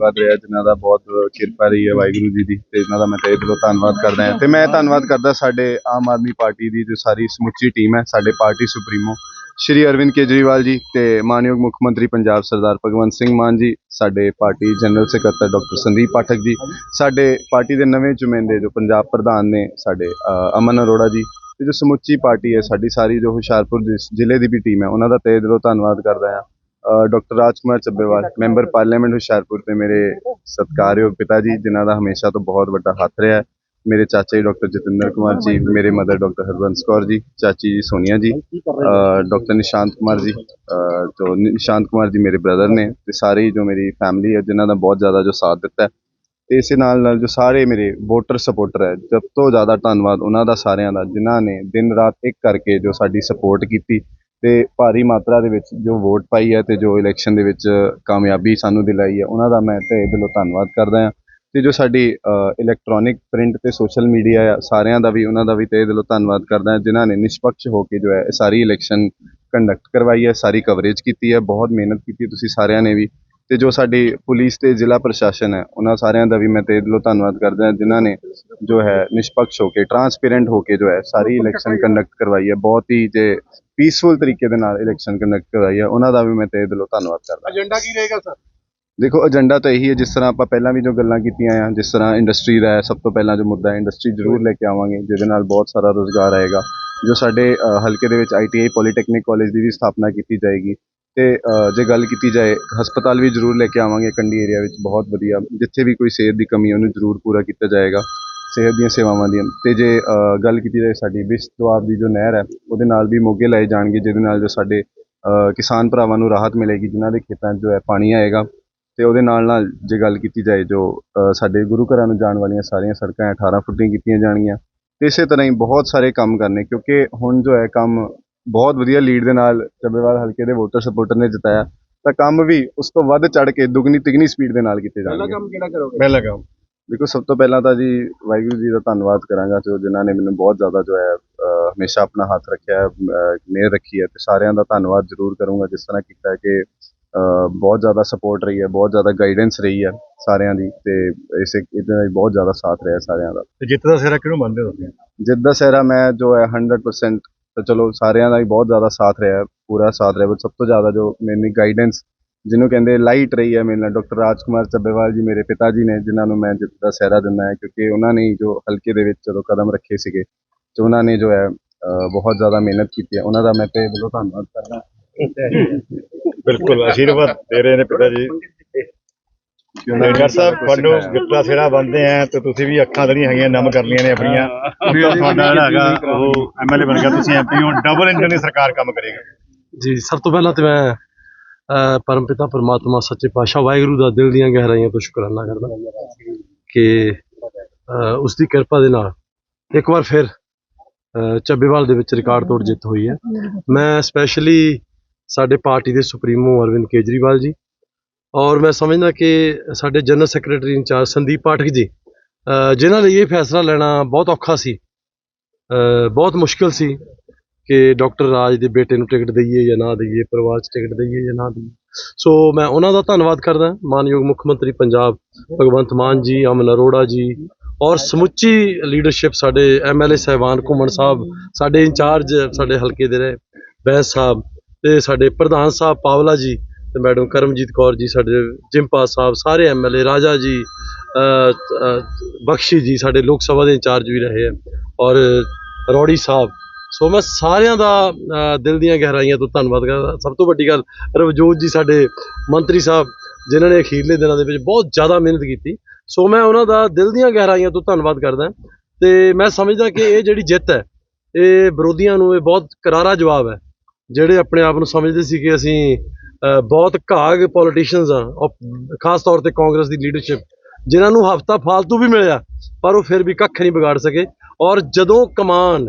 ਵੱਧ ਰਿਹਾ, ਜਿਨ੍ਹਾਂ ਦਾ ਬਹੁਤ ਕਿਰਪਾ ਰਹੀ ਹੈ ਵਾਹਿਗੁਰੂ ਜੀ ਦੀ, ਤੇ ਇਹਨਾਂ ਦਾ ਮੈਂ ਤਹਿ ਦਿਲੋਂ ਧੰਨਵਾਦ ਕਰਦਾ ਹਾਂ। ਤੇ ਮੈਂ ਧੰਨਵਾਦ ਕਰਦਾ ਸਾਡੇ ਆਮ ਆਦਮੀ ਪਾਰਟੀ ਦੀ ਜੋ ਸਾਰੀ ਸਮੁੱਚੀ ਟੀਮ ਹੈ, ਸਾਡੇ ਪਾਰਟੀ ਸੁਪਰੀਮੋ, ਸ਼੍ਰੀ ਅਰਵਿੰਦ ਕੇਜਰੀਵਾਲ ਜੀ ਤੇ ਮਾਨਯੋਗ ਮੁੱਖ ਮੰਤਰੀ ਪੰਜਾਬ ਸਰਦਾਰ ਭਗਵੰਤ ਸਿੰਘ ਮਾਨ ਜੀ, ਸਾਡੇ ਪਾਰਟੀ ਜਨਰਲ ਸਕੱਤਰ ਡਾਕਟਰ ਸੰਦੀਪ ਪਾਠਕ ਜੀ, ਸਾਡੇ ਪਾਰਟੀ ਦੇ ਨਵੇਂ ਚੁਣਿੰਦੇ ਜੋ ਪੰਜਾਬ ਪ੍ਰਧਾਨ ਨੇ, ਸਾਡੇ ਅਮਨ ਅਰੋੜਾ ਜੀ, ਤੇ ਜੋ ਸਮੁੱਚੀ ਪਾਰਟੀ ਹੈ, ਸਾਡੀ ਸਾਰੀ ਜੋ ਹੁਸ਼ਿਆਰਪੁਰ ਜ਼ਿਲ੍ਹੇ ਦੀ ਵੀ ਟੀਮ ਹੈ, ਉਹਨਾਂ ਦਾ ਤਹਿ ਦਿਲੋਂ ਧੰਨਵਾਦ ਕਰਦਾ ਹਾਂ। Doctor Rajkumar Chabbewal, member parliament Hoshiarpur ਤੇ ਮੇਰੇ ਸਤਿਕਾਰਯੋਗ ਪਿਤਾ ਜੀ ਜਿਨ੍ਹਾਂ ਦਾ ਹਮੇਸ਼ਾ ਤੋਂ ਬਹੁਤ ਵੱਡਾ ਹੱਥ ਰਿਹਾ ਮੇਰੇ ਚਾਚਾ ਜੀ ਡਾਕਟਰ ਜਤਿੰਦਰ ਕੁਮਾਰ ਜੀ, ਮੇਰੇ ਮਦਰ ਡਾਕਟਰ ਹਰਬੰਸ ਕੌਰ ਜੀ, ਚਾਚੀ ਜੀ ਸੋਨੀਆ ਜੀ ਡਾਕਟਰ ਨਿਸ਼ਾਂਤ ਕੁਮਾਰ ਜੀ ਜੋ ਨਿਸ਼ਾਂਤ ਕੁਮਾਰ ਜੀ ਮੇਰੇ ਬ੍ਰਦਰ ਨੇ ਤੇ ਸਾਰੇ ਜੋ ਮੇਰੀ ਫੈਮਿਲੀ ਹੈ, ਜਿਨ੍ਹਾਂ ਦਾ ਬਹੁਤ ਜ਼ਿਆਦਾ ਜੋ ਸਾਥ ਦਿੱਤਾ ਹੈ। ਤੇ ਇਸੇ ਨਾਲ ਨਾਲ ਜੋ ਸਾਰੇ ਮੇਰੇ ਵੋਟਰ ਸਪੋਰਟਰ ਹੈ, ਸਭ ਤੋਂ ਜ਼ਿਆਦਾ ਧੰਨਵਾਦ ਉਹਨਾਂ ਦਾ ਸਾਰਿਆਂ ਦਾ, ਜਿਨ੍ਹਾਂ ਨੇ ਦਿਨ ਰਾਤ ਇੱਕ ਕਰਕੇ ਜੋ ਸਾਡੀ ਸਪੋਰਟ ਕੀਤੀ। ਤੇ ਭਾਰੀ ਮਾਤਰਾ ਦੇ ਵਿੱਚ ਜੋ ਵੋਟ ਪਾਈ ਹੈ ਤੇ ਜੋ ਇਲੈਕਸ਼ਨ ਦੇ ਵਿੱਚ ਕਾਮਯਾਬੀ ਸਾਨੂੰ ਦਿਲਾਈ ਹੈ, ਉਹਨਾਂ ਦਾ ਮੈਂ ਤਹਿ ਦਿਲੋਂ ਧੰਨਵਾਦ ਕਰਦਾ ਹਾਂ। ਤੇ ਜੋ ਸਾਡੀ ਇਲੈਕਟ੍ਰੋਨਿਕ ਪ੍ਰਿੰਟ ਤੇ ਸੋਸ਼ਲ ਮੀਡੀਆ ਆ, ਸਾਰਿਆਂ ਦਾ ਵੀ, ਉਹਨਾਂ ਦਾ ਵੀ ਤਹਿ ਦਿਲੋਂ ਧੰਨਵਾਦ ਕਰਦਾ ਹਾਂ, ਜਿਨ੍ਹਾਂ ਨੇ ਨਿਸ਼ਪਕਸ਼ ਹੋ ਕੇ ਜੋ ਹੈ, ਇਹ ਸਾਰੀ ਇਲੈਕਸ਼ਨ ਕੰਡਕਟ ਕਰਵਾਈ ਹੈ, ਸਾਰੀ ਕਵਰੇਜ ਕੀਤੀ ਹੈ, ਬਹੁਤ ਮਿਹਨਤ ਕੀਤੀ ਤੁਸੀਂ ਸਾਰਿਆਂ ਨੇ ਵੀ। ਤੇ ਜੋ ਸਾਡੀ ਪੁਲਿਸ ਤੇ ਜ਼ਿਲ੍ਹਾ ਪ੍ਰਸ਼ਾਸਨ ਹੈ ਉਹਨਾਂ ਸਾਰਿਆਂ ਦਾ ਵੀ ਮੈਂ ਤਹਿ ਦਿਲੋਂ ਧੰਨਵਾਦ ਕਰਦਾ ਹਾਂ ਜਿਨ੍ਹਾਂ ਨੇ ਜੋ ਹੈ ਨਿਸ਼ਪਕਸ਼ ਹੋ ਕੇ ਟਰਾਂਸਪੇਰੈਂਟ ਹੋ ਕੇ ਜੋ ਹੈ ਸਾਰੀ ਇਲੈਕਸ਼ਨ ਕੰਡਕਟ ਕਰਵਾਈ ਹੈ ਬਹੁਤ ਹੀ ਜੇ ਪੀਸਫੁਲ ਤਰੀਕੇ ਦੇ ਨਾਲ ਇਲੈਕਸ਼ਨ ਕੰਡਕਟ ਕਰਵਾਈ ਹੈ ਉਹਨਾਂ ਦਾ ਵੀ ਮੈਂ ਤਹਿ ਦਿਲੋਂ ਧੰਨਵਾਦ ਕਰਦਾ ਏਜੰਡਾ ਕੀ ਰਹੇਗਾ ਸਰ ਦੇਖੋ ਏਜੰਡਾ ਤਾਂ ਇਹੀ ਹੈ ਜਿਸ ਤਰ੍ਹਾਂ ਆਪਾਂ ਪਹਿਲਾਂ ਵੀ ਜੋ ਗੱਲਾਂ ਕੀਤੀਆਂ ਆ ਜਿਸ ਤਰ੍ਹਾਂ ਇੰਡਸਟਰੀ ਦਾ ਸਭ ਤੋਂ ਪਹਿਲਾਂ ਜੋ ਮੁੱਦਾ ਹੈ ਇੰਡਸਟਰੀ ਜ਼ਰੂਰ ਲੈ ਕੇ ਆਵਾਂਗੇ ਜਿਹਦੇ ਨਾਲ ਬਹੁਤ ਸਾਰਾ ਰੋਜ਼ਗਾਰ ਆਏਗਾ ਜੋ ਸਾਡੇ ਹਲਕੇ ਦੇ ਵਿੱਚ ਆਈਟੀਆਈ ਪੋਲੀਟੈਕਨਿਕ ਕਾਲਜ ਦੀ ਵੀ ਸਥਾਪਨਾ ਕੀਤੀ ਜਾਏਗੀ ਤੇ ਜੇ ਗੱਲ ਕੀਤੀ ਜਾਏ, ਹਸਪਤਾਲ ਵੀ ਜ਼ਰੂਰ ਲੈ ਕੇ ਆਵਾਂਗੇ ਕੰਡੀ ਏਰੀਆ ਵਿੱਚ ਬਹੁਤ ਵਧੀਆ। ਜਿੱਥੇ ਵੀ ਕੋਈ ਸਿਹਤ ਦੀ ਕਮੀ ਉਹਨੂੰ ਜ਼ਰੂਰ ਪੂਰਾ ਕੀਤਾ ਜਾਏਗਾ, ਸਿਹਤ ਦੀਆਂ ਸੇਵਾਵਾਂ ਦੀਆਂ। ਤੇ ਜੇ ਗੱਲ ਕੀਤੀ ਜਾਏ ਸਾਡੀ ਵਿਸ਼ ਦੁਆਬ ਦੀ ਜੋ ਨਹਿਰ ਹੈ, ਉਹਦੇ ਨਾਲ ਵੀ ਮੋਗੇ ਲਾਏ ਜਾਣਗੇ, ਜਿਹਦੇ ਨਾਲ ਜੋ ਸਾਡੇ ਕਿਸਾਨ ਭਰਾਵਾਂ ਨੂੰ ਰਾਹਤ ਮਿਲੇਗੀ, ਜਿਨ੍ਹਾਂ ਦੇ ਖੇਤਾਂ 'ਚ ਜੋ ਹੈ ਪਾਣੀ ਆਏਗਾ। ਤੇ ਉਹਦੇ ਨਾਲ ਨਾਲ ਜੇ ਗੱਲ ਕੀਤੀ ਜਾਏ ਜੋ ਸਾਡੇ ਗੁਰੂ ਘਰਾਂ ਨੂੰ ਜਾਣ ਵਾਲੀਆਂ ਸਾਰੀਆਂ ਸੜਕਾਂ 18 ਫੁੱਟੀਆਂ ਕੀਤੀਆਂ ਜਾਣਗੀਆਂ। ਤੇ ਇਸੇ ਤਰ੍ਹਾਂ ਹੀ ਬਹੁਤ ਸਾਰੇ ਕੰਮ ਕਰਨੇ, ਕਿਉਂਕਿ ਹੁਣ ਜੋ ਹੈ ਕੰਮ ਬਹੁਤ ਵਧੀਆ ਲੀਡ ਦੇ ਨਾਲ ਚੱਬੇਵਾਲ ਹਲਕੇ ਦੇ ਵੋਟਰ ਸਪੋਰਟਰ ਨੇ ਜਿਤਾਇਆ। ਤਾਂ ਕੰਮ ਵੀ ਉਸ ਤੋਂ ਵੱਧ ਚੜ ਕੇ ਦੁੱਗਣੀ ਤਿਗਣੀ ਸਪੀਡ ਦੇ ਨਾਲ ਕੀਤੇ ਪਹਿਲਾ ਜਾਣਗੇ ਕੰਮ ਕਿਹੜਾ ਕਰੋਗੇ? ਪਹਿਲਾ ਕੰਮ। ਦੇਖੋ ਸਭ ਤੋਂ ਪਹਿਲਾਂ ਤਾਂ ਜੀ ਵਾਹਿਗੁਰੂ ਜੀ ਦਾ ਧੰਨਵਾਦ ਕਰਾਂਗਾ ਜੋ ਜਿਨ੍ਹਾਂ ਨੇ ਮੈਨੂੰ ਬਹੁਤ ਜ਼ਿਆਦਾ ਜੋ ਹੈ ਹਮੇਸ਼ਾ ਆਪਣਾ ਹੱਥ ਰੱਖਿਆ ਮਿਹਰ ਰੱਖੀ ਹੈ ਤੇ ਸਾਰਿਆਂ ਦਾ ਧੰਨਵਾਦ ਜ਼ਰੂਰ ਕਰੂੰਗਾ ਜਿਸ ਤਰ੍ਹਾਂ ਕੀਤਾ ਹੈ ਕਿ ਬਹੁਤ ਜ਼ਿਆਦਾ ਸਪੋਰਟ ਰਹੀ ਹੈ ਬਹੁਤ ਜ਼ਿਆਦਾ ਗਾਈਡੈਂਸ ਰਹੀ ਹੈ ਸਾਰਿਆਂ ਦੀ ਤੇ ਇਸੇ ਇਹਦੇ ਨਾਲ ਬਹੁਤ ਜ਼ਿਆਦਾ ਸਾਥ ਰਿਹਾ ਸਾਰਿਆਂ ਦਾ। ਤੇ ਜਿੱਤ ਦਾ ਸਿਰਾ ਕਿਹਨੂੰ ਮੰਨਦੇ ਹੋ ਤੁਸੀਂ? ਜਿੱਦਾਂ ਸਹਿਰਾ ਮੈਂ ਜੋ ਹੈ 100% ਤੇ ਚਲੋ ਸਾਰਿਆਂ ਦਾ ਹੀ ਬਹੁਤ ਜ਼ਿਆਦਾ ਸਾਥ ਰਿਹਾ ਪੂਰਾ ਸਾਥ ਰਿਹਾ ਪਰ ਸਭ ਤੋਂ ਜ਼ਿਆਦਾ ਜੋ ਮੇਰੀ ਗਾਈਡੈਂਸ ਜਿਹਨੂੰ ਕਹਿੰਦੇ ਲਾਈਟ ਰਹੀ ਹੈ ਮੇਰੇ ਨਾਲ ਡਾਕਟਰ ਰਾਜਕੁਮਾਰ ਚੱਬੇਵਾਲ ਜੀ ਮੇਰੇ ਪਿਤਾ ਜੀ ਨੇ, ਜਿਨ੍ਹਾਂ ਨੂੰ ਮੈਂ ਜਿੱਤ ਦਾ ਸਹਿਰਾ ਦਿੰਦਾ ਹੈ, ਕਿਉਂਕਿ ਉਹਨਾਂ ਨੇ ਜੋ ਹਲਕੇ ਦੇ ਵਿੱਚ ਜਦੋਂ ਕਦਮ ਰੱਖੇ ਸੀਗੇ, ਤੇ ਉਹਨਾਂ ਨੇ ਜੋ ਹੈ ਬਹੁਤ ਜ਼ਿਆਦਾ ਮਿਹਨਤ ਕੀਤੀ ਹੈ। ਉਹਨਾਂ ਦਾ ਮੈਂ ਤੇ ਦਿਲੋਂ ਧੰਨਵਾਦ ਕਰਦਾ ਬਿਲਕੁਲ, ਆਸ਼ੀਰਵਾਦ ਦੇ ਰਹੇ ਨੇ ਪਿਤਾ ਜੀ। ਡਾਕਟਰ ਸਾਹਿਬ ਤੁਹਾਨੂੰ ਦਾ ਸਿਰਾ ਬੰਦੇ ਆ ਤੇ ਤੁਸੀਂ ਵੀ ਅੱਖਾਂ ਜਿਹੜੀਆਂ ਹੈਗੀਆਂ ਨਮ ਕਰ ਲਈਆਂ ਨੇ ਆਪਣੀਆਂ। ਤੁਹਾਡਾ ਜਿਹੜਾ ਹੈਗਾ ਉਹ ਐਮਐਲਏ ਬਣ ਗਿਆ ਤੁਸੀਂ ਐਮਪੀ ਹੋ ਡਬਲ ਇੰਜਨ ਦੀ ਸਰਕਾਰ ਕੰਮ ਕਰੇਗੀ। ਜੀ ਸਭ ਤੋਂ ਪਹਿਲਾਂ ਤੇ ਮੈਂ ਪਰਮਪਿਤਾ ਪਰਮਾਤਮਾ ਸੱਚੇ ਪਾਤਸ਼ਾਹ ਵਾਹਿਗੁਰੂ ਦਾ ਦਿਲ ਦੀਆਂ ਗਹਿਰਾਈਆਂ ਤੋਂ ਸ਼ੁਕਰਾਨਾ ਕਰਦਾ ਕਿ ਉਸ ਦੀ ਕਿਰਪਾ ਦੇ ਨਾਲ ਇੱਕ ਵਾਰ ਫਿਰ ਚੱਬੇਵਾਲ ਦੇ ਵਿੱਚ ਰਿਕਾਰਡ ਤੋੜ ਜਿੱਤ ਹੋਈ ਹੈ। ਮੈਂ ਸਪੈਸ਼ਲੀ ਸਾਡੇ ਪਾਰਟੀ ਦੇ ਸੁਪਰੀਮੋ ਅਰਵਿੰਦ ਕੇਜਰੀਵਾਲ ਜੀ ਔਰ ਮੈਂ ਸਮਝਦਾ ਕਿ ਸਾਡੇ general secretary incharge Sandeep Pathak ji ਅਹ, ਜਿਨ੍ਹਾਂ ਲਈ ਇਹ ਫੈਸਲਾ ਲੈਣਾ ਬਹੁਤ ਔਖਾ ਸੀ ਬਹੁਤ ਮੁਸ਼ਕਲ ਸੀ ਕਿ ਡਾਕਟਰ ਰਾਜ ਦੇ ਬੇਟੇ ਨੂੰ ਟਿਕਟ ਦਈਏ ਜਾਂ ਨਾ ਦਈਏ ਪਰਿਵਾਰ 'ਚ ਟਿਕਟ ਦਈਏ ਜਾਂ ਨਾ ਦਈਏ। ਸੋ ਮੈਂ ਉਹਨਾਂ ਦਾ ਧੰਨਵਾਦ ਕਰਦਾ ਮਾਨਯੋਗ ਮੁੱਖ ਮੰਤਰੀ ਪੰਜਾਬ ਭਗਵੰਤ ਮਾਨ ਜੀ ਅਮਨ ਅਰੋੜਾ ਜੀ ਔਰ ਸਮੁੱਚੀ ਲੀਡਰਸ਼ਿਪ ਸਾਡੇ ਐਮਐਲਏ ਸਹਿਬਾਨ ਘੁੰਮਣ ਸਾਹਿਬ ਸਾਡੇ ਇੰਚਾਰਜ ਸਾਡੇ ਹਲਕੇ ਦੇ ਰਹੇ ਬੈਂਸ ਸਾਹਿਬ ਤੇ ਸਾਡੇ ਪ੍ਰਧਾਨ ਸਾਹਿਬ ਪਾਵਲਾ ਜੀ ਤੇ ਮੈਡਮ ਕਰਮਜੀਤ ਕੌਰ ਜੀ ਸਾਡੇ ਜਿੰਪਾ ਸਾਹਿਬ, ਸਾਰੇ ਐਮਐਲਏ ਰਾਜਾ ਜੀ ਬਖਸ਼ੀ ਜੀ ਸਾਡੇ ਲੋਕ ਸਭਾ ਦੇ ਇੰਚਾਰਜ ਵੀ ਰਹੇ ਆ। ਔਰ ਰੌੜੀ ਸਾਹਿਬ, ਸੋ ਮੈਂ ਸਾਰਿਆਂ ਦਾ ਦਿਲ ਦੀਆਂ ਗਹਿਰਾਈਆਂ ਤੋਂ ਧੰਨਵਾਦ ਕਰਦਾ। ਸਭ ਤੋਂ ਵੱਡੀ ਗੱਲ, ਰਵਜੋਤ ਜੀ ਸਾਡੇ ਮੰਤਰੀ ਸਾਹਿਬ, ਜਿਨ੍ਹਾਂ ਨੇ ਅਖੀਰਲੇ ਦਿਨਾਂ ਦੇ ਵਿੱਚ ਬਹੁਤ ਜ਼ਿਆਦਾ ਮਿਹਨਤ ਕੀਤੀ। ਸੋ ਮੈਂ ਉਹਨਾਂ ਦਾ ਦਿਲ ਦੀਆਂ ਗਹਿਰਾਈਆਂ ਤੋਂ ਧੰਨਵਾਦ ਕਰਦਾ। ਤੇ ਮੈਂ ਸਮਝਦਾ ਕਿ ਇਹ ਜਿਹੜੀ ਜਿੱਤ ਹੈ, ਇਹ ਵਿਰੋਧੀਆਂ ਨੂੰ ਇਹ ਬਹੁਤ ਕਰਾਰਾ ਜਵਾਬ ਹੈ। ਜਿਹੜੇ ਆਪਣੇ ਆਪ ਨੂੰ ਸਮਝਦੇ ਸੀ ਕਿ ਅਸੀਂ ਬਹੁਤ ਘਾਗ ਪੋਲੀਟੀਸ਼ੀਅਨਸ ਆ, ਔਰ ਖਾਸ ਤੌਰ ਤੇ ਕਾਂਗਰਸ ਦੀ ਲੀਡਰਸ਼ਿਪ ਜਿਨ੍ਹਾਂ ਨੂੰ ਹਫਤਾ ਫਾਲਤੂ ਵੀ ਮਿਲਿਆ, ਪਰ ਉਹ ਫਿਰ ਵੀ ਕੱਖ ਨਹੀਂ ਵਿਗਾੜ ਸਕੇ। ਔਰ ਜਦੋਂ ਕਮਾਨ,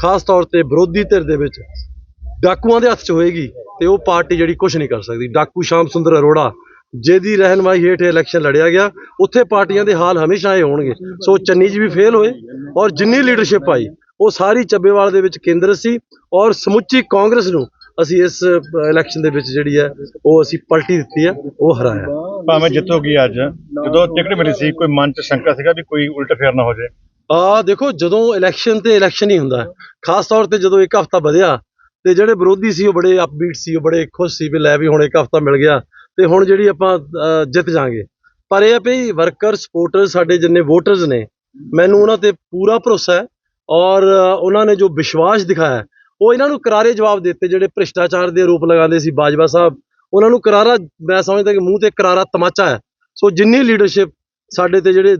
ਖਾਸ ਤੌਰ ਤੇ ਵਿਰੋਧੀ ਧਿਰ ਦੇ ਵਿੱਚ ਡਾਕੂਆਂ ਦੇ ਹੱਥ 'ਚ ਹੋਏਗੀ, ਤੇ ਉਹ ਪਾਰਟੀ ਜਿਹੜੀ ਕੁਝ ਨਹੀਂ ਕਰ ਸਕਦੀ। ਡਾਕੂ ਸ਼ਾਮ ਸੁੰਦਰ ਅਰੋੜਾ, ਜਿਹਦੀ ਰਹਿਨਮਾਈ ਹੇਠ ਇਲੈਕਸ਼ਨ ਲੜਿਆ ਗਿਆ, ਉੱਥੇ ਪਾਰਟੀਆਂ ਦੇ ਹਾਲ ਹਮੇਸ਼ਾ ਇਹ ਹੋਣਗੇ। ਸੋ ਚੰਨੀ ਜੀ ਵੀ ਫੇਲ ਹੋਏ, ਔਰ ਜਿੰਨੀ ਲੀਡਰਸ਼ਿਪ ਆਈ, ਉਹ ਸਾਰੀ ਚੱਬੇਵਾਲ ਦੇ ਵਿੱਚ ਕੇਂਦਰ ਸੀ, ਔਰ ਸਮੁੱਚੀ ਕਾਂਗਰਸ ਨੂੰ ਅਸੀਂ ਇਸ ਇਲੈਕਸ਼ਨ ਦੇ ਵਿੱਚ ਜਿਹੜੀ ਹੈ ਉਹ ਅਸੀਂ ਪਲਟੀ ਦਿੱਤੀ ਹੈ ਉਹ ਹਰਾਇਆ। ਭਾਵੇਂ ਜਿੱਤੋਗੀ ਅੱਜ। ਜਦੋਂ ਟਿਕਟ ਮਿਲੀ ਸੀ ਕੋਈ ਮਨ ਚ ਸ਼ੰਕਾ ਸੀਗਾ ਵੀ ਕੋਈ ਉਲਟ ਫੇਰ ਨਾ ਹੋ ਜਾਏ? ਆ ਦੇਖੋ ਜਦੋਂ ਇਲੈਕਸ਼ਨ ਤੇ ਇਲੈਕਸ਼ਨ ਹੀ ਹੁੰਦਾ। ਖਾਸ ਤੌਰ ਤੇ ਜਦੋਂ ਇੱਕ ਹਫਤਾ ਵਧਿਆ ਤੇ ਜਿਹੜੇ ਵਿਰੋਧੀ ਸੀ ਉਹ ਬੜੇ ਅਪਬੀਟ ਸੀ ਉਹ ਬੜੇ ਖੁਸ਼ ਸੀ ਵੀ ਲੈ ਵੀ ਹੁਣ ਇੱਕ ਹਫਤਾ ਮਿਲ ਗਿਆ ਤੇ ਹੁਣ ਜਿਹੜੀ ਆਪਾਂ ਜਿੱਤ ਜਾਾਂਗੇ। ਪਰ ਇਹ ਆ ਵੀ ਵਰਕਰ ਸਪੋਰਟਰ ਸਾਡੇ ਜਿੰਨੇ ਵੋਟਰਸ ਨੇ ਮੈਨੂੰ ਉਹਨਾਂ ਤੇ ਪੂਰਾ ਭਰੋਸਾ ਹੈ ਔਰ ਉਹਨਾਂ ਨੇ ਜੋ ਵਿਸ਼ਵਾਸ ਦਿਖਾਇਆ ਉਹ ਇਹਨਾਂ ਨੂੰ ਕਰਾਰੇ ਜਵਾਬ ਦਿੱਤੇ, ਜਿਹੜੇ ਭ੍ਰਿਸ਼ਟਾਚਾਰ ਦੇ ਆਰੋਪ ਲਗਾਉਂਦੇ ਸੀ ਬਾਜਵਾ ਸਾਹਿਬ। ਉਹਨਾਂ ਨੂੰ ਕਰਾਰਾ, ਮੈਂ ਸਮਝਦਾ ਕਿ ਮੂੰਹ ਤੇ ਕਰਾਰਾ ਤਮਾਚਾ ਹੈ। ਸੋ ਜਿੰਨੀ ਲੀਡਰਸ਼ਿਪ ਸਾਡੇ ਤੇ ਜਿਹੜੇ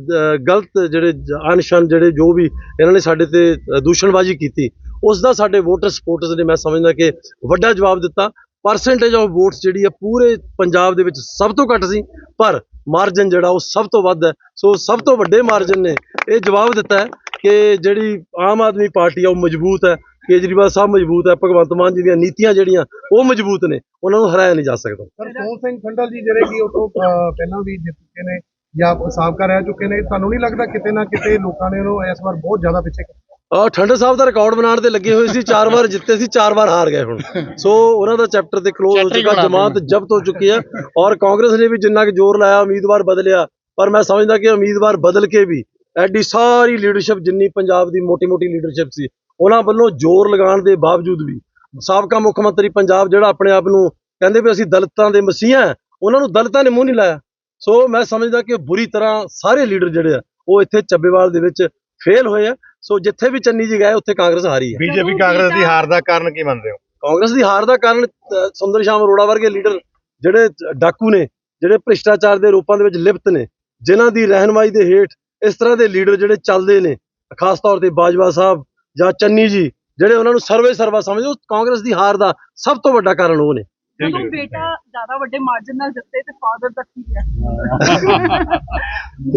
ਗਲਤ ਜਿਹੜੇ ਅਨਸ਼ਨ ਜਿਹੜੇ ਜੋ ਵੀ ਇਹਨਾਂ ਨੇ ਸਾਡੇ ਤੇ ਦੂਸ਼ਣਬਾਜ਼ੀ ਕੀਤੀ, ਉਸ ਦਾ ਸਾਡੇ ਵੋਟਰ ਸਪੋਰਟਰਸ ਨੇ ਮੈਂ ਸਮਝਦਾ ਕਿ ਵੱਡਾ ਜਵਾਬ ਦਿੱਤਾ। ਪਰਸੈਂਟੇਜ ਆਫ ਵੋਟਸ ਜਿਹੜੀ ਆ ਪੂਰੇ ਪੰਜਾਬ ਦੇ ਵਿੱਚ ਸਭ ਤੋਂ ਘੱਟ ਸੀ, ਪਰ ਮਾਰਜਨ ਜਿਹੜਾ ਉਹ ਸਭ ਤੋਂ ਵੱਧ ਹੈ। ਸੋ ਸਭ ਤੋਂ ਵੱਡੇ ਮਾਰਜਨ ਨੇ ਇਹ ਜਵਾਬ ਦਿੱਤਾ ਹੈ ਕਿ ਜਿਹੜੀ ਆਮ ਆਦਮੀ ਪਾਰਟੀ ਆ, ਉਹ ਮਜ਼ਬੂਤ ਹੈ। ਕੇਜਰੀਵਾਲ ਸਾਹਿਬ ਮਜ਼ਬੂਤ ਹੈ ਭਗਵੰਤ ਮਾਨ ਜੀ ਦੀਆਂ ਨੀਤੀਆਂ ਜਿਹੜੀਆਂ ਉਹ ਮਜ਼ਬੂਤ ਨੇ ਉਹਨਾਂ ਨੂੰ ਹਰਾਇਆ ਨਹੀਂ ਜਾ ਸਕਦਾ ਸਰ ਸੋਹਣ ਸਿੰਘ ਖੰਡਲ ਜੀ ਜਿਹੜੇ ਕਿ ਉਤੋਂ ਪਹਿਲਾਂ ਵੀ ਜਿੱਤ ਚੁੱਕੇ ਨੇ ਜਾਂ ਸਾਬਕਾ ਰਹਿ ਚੁੱਕੇ ਨੇ ਤੁਹਾਨੂੰ ਨਹੀਂ ਲੱਗਦਾ ਕਿਤੇ ਨਾ ਕਿਤੇ ਲੋਕਾਂ ਨੇ ਉਹਨੂੰ ਇਸ ਵਾਰ ਬਹੁਤ ਜ਼ਿਆਦਾ ਪਿੱਛੇ ਕੀਤਾ? ਆ ਠੰਡੇ ਸਾਹਿਬ ਦਾ ਰਿਕਾਰਡ ਬਣਾਉਣ ਤੇ ਲੱਗੇ ਹੋਏ ਸੀ ਚਾਰ ਵਾਰ ਜਿੱਤੇ ਸੀ ਚਾਰ ਵਾਰ ਹਾਰ ਗਏ ਹੁਣ ਸੋ ਉਹਨਾਂ ਦਾ ਚੈਪਟਰ ਤੇ ਕਲੋਜ਼ ਹੋ ਚੁੱਕਾ ਜਮਾਤ ਜ਼ਬਤ ਹੋ ਚੁੱਕੀ ਹੈ ਔਰ ਕਾਂਗਰਸ ਨੇ ਵੀ ਜਿੰਨਾ ਕਿ ਜ਼ੋਰ ਲਾਇਆ ਉਮੀਦਵਾਰ ਬਦਲਿਆ ਪਰ ਮੈਂ ਸਮਝਦਾ ਕਿ ਉਮੀਦਵਾਰ ਬਦਲ ਕੇ ਵੀ ਐਡੀ ਸਾਰੀ ਲੀਡਰਸ਼ਿਪ ਜਿੰਨੀ ਪੰਜਾਬ ਦੀ ਮੋਟੀ-ਮੋਟੀ ਲੀਡਰਸ਼ਿਪ ਸੀ ਉਹਨਾਂ ਵੱਲੋਂ ਜ਼ੋਰ ਲਗਾਉਣ ਦੇ ਬਾਵਜੂਦ ਵੀ ਸਾਬਕਾ ਮੁੱਖ ਮੰਤਰੀ ਪੰਜਾਬ ਜਿਹੜਾ ਆਪਣੇ ਆਪ ਨੂੰ ਕਹਿੰਦੇ ਵੀ ਅਸੀਂ ਦਲਿਤਾਂ ਦੇ ਮਸੀਹਾ ਉਹਨਾਂ ਨੂੰ ਦਲਿਤਾਂ ਨੇ ਮੂੰਹ ਨਹੀਂ ਲਾਇਆ। ਸੋ ਮੈਂ ਸਮਝਦਾ ਕਿ ਬੁਰੀ ਤਰ੍ਹਾਂ ਸਾਰੇ ਲੀਡਰ ਜਿਹੜੇ ਆ ਉਹ ਇੱਥੇ ਚੱਬੇਵਾਲ ਦੇ ਵਿੱਚ ਫੇਲ ਹੋਏ ਆ। ਸੋ ਜਿੱਥੇ ਵੀ ਚੰਨੀ ਜੀ ਗਏ ਉੱਥੇ ਕਾਂਗਰਸ ਹਾਰੀ ਹੈ ਬੀਜੇਪੀ ਕਾਂਗਰਸ ਦੀ ਹਾਰ ਦਾ ਕਾਰਨ ਕੀ ਮੰਨਦੇ ਹੋ? ਕਾਂਗਰਸ ਦੀ ਹਾਰ ਦਾ ਕਾਰਨ ਸੁੰਦਰ ਸ਼ਾਮ ਅਰੋੜਾ ਵਰਗੇ ਲੀਡਰ ਜਿਹੜੇ ਡਾਕੂ ਨੇ ਜਿਹੜੇ ਭ੍ਰਿਸ਼ਟਾਚਾਰ ਦੇ ਰੂਪਾਂ ਦੇ ਵਿੱਚ ਲਿਪਤ ਨੇ ਜਿਨ੍ਹਾਂ ਦੀ ਰਹਿਨਮਾਈ ਦੇ ਹੇਠ ਇਸ ਤਰ੍ਹਾਂ ਦੇ ਲੀਡਰ ਜਿਹੜੇ ਚੱਲਦੇ ਨੇ ਖਾਸ ਤੌਰ ਤੇ ਬਾਜਵਾ ਸਾਹਿਬ ਜਾਂ ਚੰਨੀ ਜੀ ਜਿਹੜੇ ਉਹਨਾਂ ਨੂੰ ਸਰਵੇ ਸਰਵਾ ਸਮਝਦੇ ਉਹ ਕਾਂਗਰਸ ਦੀ ਹਾਰ ਦਾ ਸਭ ਤੋਂ ਵੱਡਾ ਕਾਰਨ ਉਹ ਨੇ। ਜਦੋਂ ਬੇਟਾ ਜ਼ਿਆਦਾ ਵੱਡੇ ਮਾਰਜਨ ਨਾਲ ਜਿੱਤੇ ਤੇ ਫਾਦਰ ਦਾ ਕੀ ਹੈ?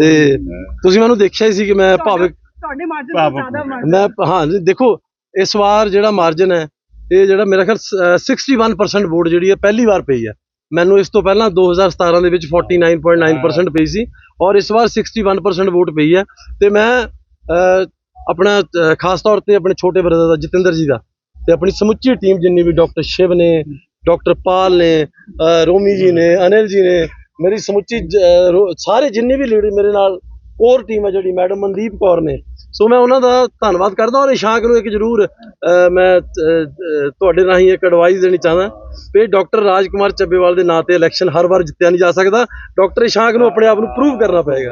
ਤੇ ਤੁਸੀਂ ਮੈਨੂੰ ਦੇਖਿਆ ਹੀ ਸੀ ਕਿ ਮੈਂ ਭਾਵਿਕ ਤੁਹਾਡੇ ਮਾਰਜਨ ਤੋਂ ਜ਼ਿਆਦਾ ਮਾਰਜਨ ਮੈਂ ਹਾਂ। ਜੀ, ਦੇਖੋ ਇਸ ਵਾਰ ਜਿਹੜਾ ਮਾਰਜਨ ਹੈ ਇਹ ਜਿਹੜਾ ਮੇਰਾ ਖਿਆਲ ਸ- ਅਹ 61% ਵੋਟ ਜਿਹੜੀ ਹੈ ਪਹਿਲੀ ਵਾਰ ਪਈ ਹੈ। ਮੈਨੂੰ ਇਸ ਤੋਂ ਪਹਿਲਾਂ 2017 ਦੇ ਵਿੱਚ 49.9% ਪਈ ਸੀ ਔਰ ਇਸ ਵਾਰ 61% ਵੋਟ ਪਈ ਹੈ। ਤੇ ਮੈਂ ਅਹ, ਆਪਣਾ ਖਾਸ ਤੌਰ ਤੇ ਆਪਣੇ ਛੋਟੇ ਬ੍ਰਦਰ ਦਾ, ਜਤਿੰਦਰ ਜੀ ਦਾ। ਤੇ ਆਪਣੀ ਸਮੁੱਚੀ ਟੀਮ ਜਿੰਨੀ ਵੀ ਡਾਕਟਰ ਸ਼ਿਵ ਨੇ ਡਾਕਟਰ ਪਾਲ ਨੇ ਰੋਮੀ ਜੀ ਨੇ, ਅਨਿਲ ਜੀ ਨੇ, ਮੇਰੀ ਸਮੁੱਚੀ ਜ- ਰੋ- ਸਾਰੇ ਜਿੰਨੇ ਵੀ ਲੀਡਰ ਮੇਰੇ ਨਾਲ ਕੋਰ ਟੀਮ ਹੈ ਜਿਹੜੀ ਮੈਡਮ ਮਨਦੀਪ ਕੌਰ ਨੇ। ਸੋ ਮੈਂ ਉਹਨਾਂ ਦਾ ਧੰਨਵਾਦ ਕਰਦਾ ਔਰ ਇਸ਼ਾਕ ਨੂੰ ਇੱਕ ਜ਼ਰੂਰ ਮੈਂ ਤੁਹਾਡੇ ਰਾਹੀਂ ਇੱਕ ਐਡਵਾਈਸ ਦੇਣੀ ਚਾਹੁੰਦਾ। ਵੀ ਡਾਕਟਰ ਰਾਜਕੁਮਾਰ ਚੱਬੇਵਾਲ ਦੇ ਨਾਂ ਤੇ ਇਲੈਕਸ਼ਨ ਹਰ ਵਾਰ ਜਿੱਤਿਆ ਨਹੀਂ ਜਾ ਸਕਦਾ। ਡਾਕਟਰ ਇਸ਼ਾਕ ਨੂੰ ਆਪਣੇ ਆਪ ਨੂੰ ਪ੍ਰੂਵ ਕਰਨਾ ਪਏਗਾ।